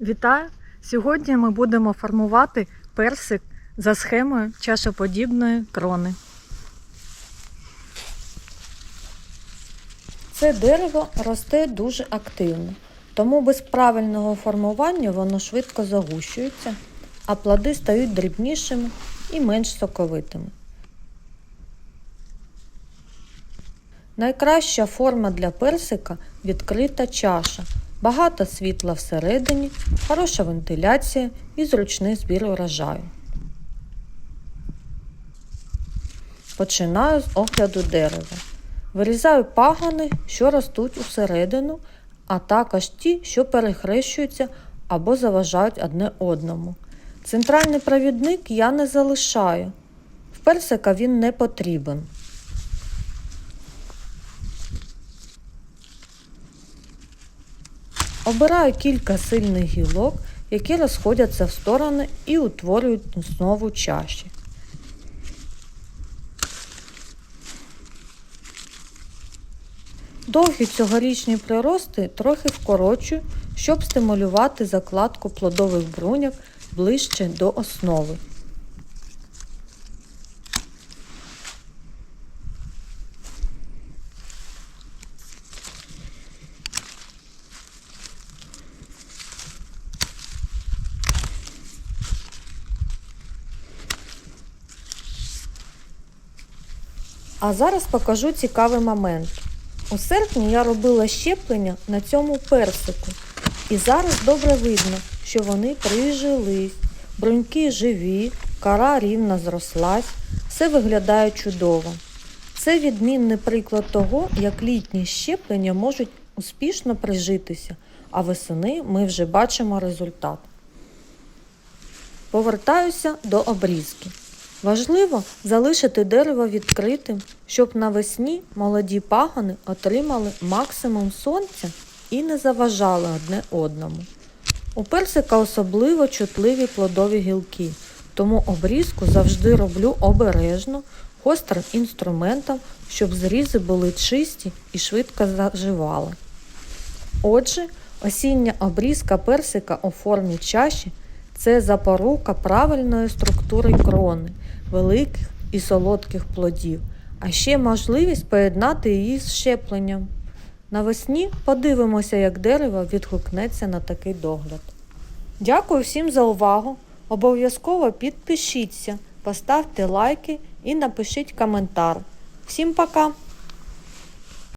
Вітаю! Сьогодні ми будемо формувати персик за схемою чашоподібної крони. Це дерево росте дуже активно, тому без правильного формування воно швидко загущується, а плоди стають дрібнішими і менш соковитими. Найкраща форма для персика відкрита чаша. Багато світла всередині, хороша вентиляція і зручний збір урожаю. Починаю з огляду дерева. Вирізаю пагони, що ростуть усередину, а також ті, що перехрещуються або заважають одне одному. Центральний провідник я не залишаю. В персика він не потрібен. Обираю кілька сильних гілок, які розходяться в сторони і утворюють основу чаші. Довгі цьогорічні прирости трохи вкорочую, щоб стимулювати закладку плодових бруньок ближче до основи. А зараз покажу цікавий момент. У серпні я робила щеплення на цьому персику. І зараз добре видно, що вони прижились, бруньки живі, кора рівно зрослась, все виглядає чудово. Це відмінний приклад того, як літні щеплення можуть успішно прижитися, а весени ми вже бачимо результат. Повертаюся до обрізки. Важливо залишити дерево відкритим, щоб навесні молоді пагони отримали максимум сонця і не заважали одне одному. У персика особливо чутливі плодові гілки, тому обрізку завжди роблю обережно, гострим інструментом, щоб зрізи були чисті і швидко заживали. Отже, осіння обрізка персика у формі чаші це запорука правильної структури крони, великих і солодких плодів, а ще можливість поєднати її з щепленням. Навесні подивимося, як дерево відгукнеться на такий догляд. Дякую всім за увагу. Обов'язково підпишіться, поставте лайки і напишіть коментар. Всім пока!